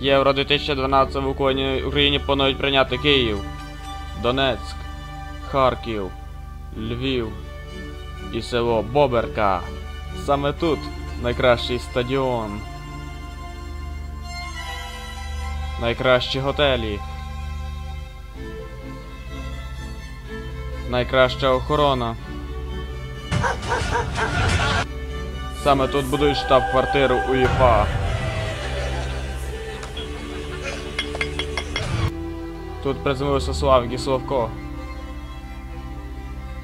Євро 2012 в Україні, Україні планують прийняти Київ, Донецьк, Харків, Львів і село Боберка. Саме тут найкращий стадіон. Найкращі готелі. Найкраща охорона. Саме тут будують штаб-квартиру УЄФА. Тут приземлився Славік і Славко.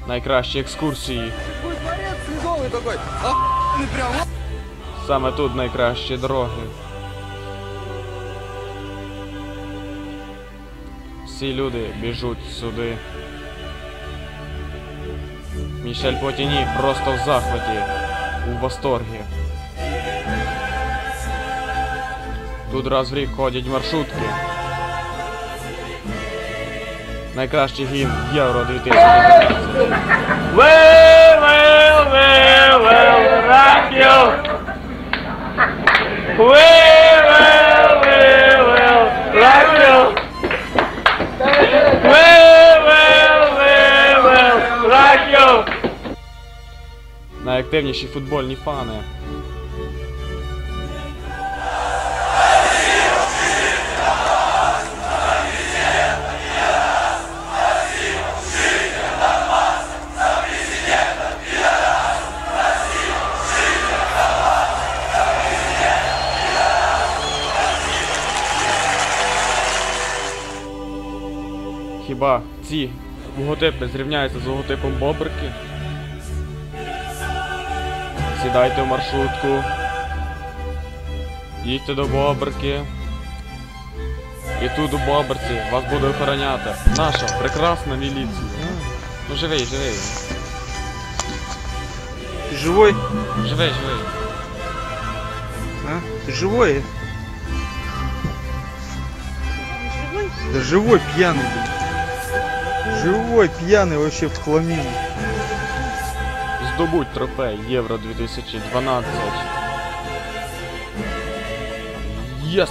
Найкращі екскурсії. Саме тут найкращі дороги. Всі люди біжуть сюди. Мішель Платіні просто в захваті, у восторгі. Тут раз в рік ходять маршрутки. Найкращий гімн Євро 2015. We will, we will rock you. We will, we will rock you. We will, we will rock you. Найактивніші футбольні фани. Хіба ці логотипи зрівняються з логотипом Бобрики? Сідайте в маршрутку. Їдьте до Бобрики. І тут у Бобрці вас буде охороняти наша прекрасна міліція. Ну живий, живий. Ты живой? Живий, живий. А? Ты живой? Да живой пьяный, блин. Живой пьяный вообще в хламину. Здобудь трофей Євро 2012. Єс!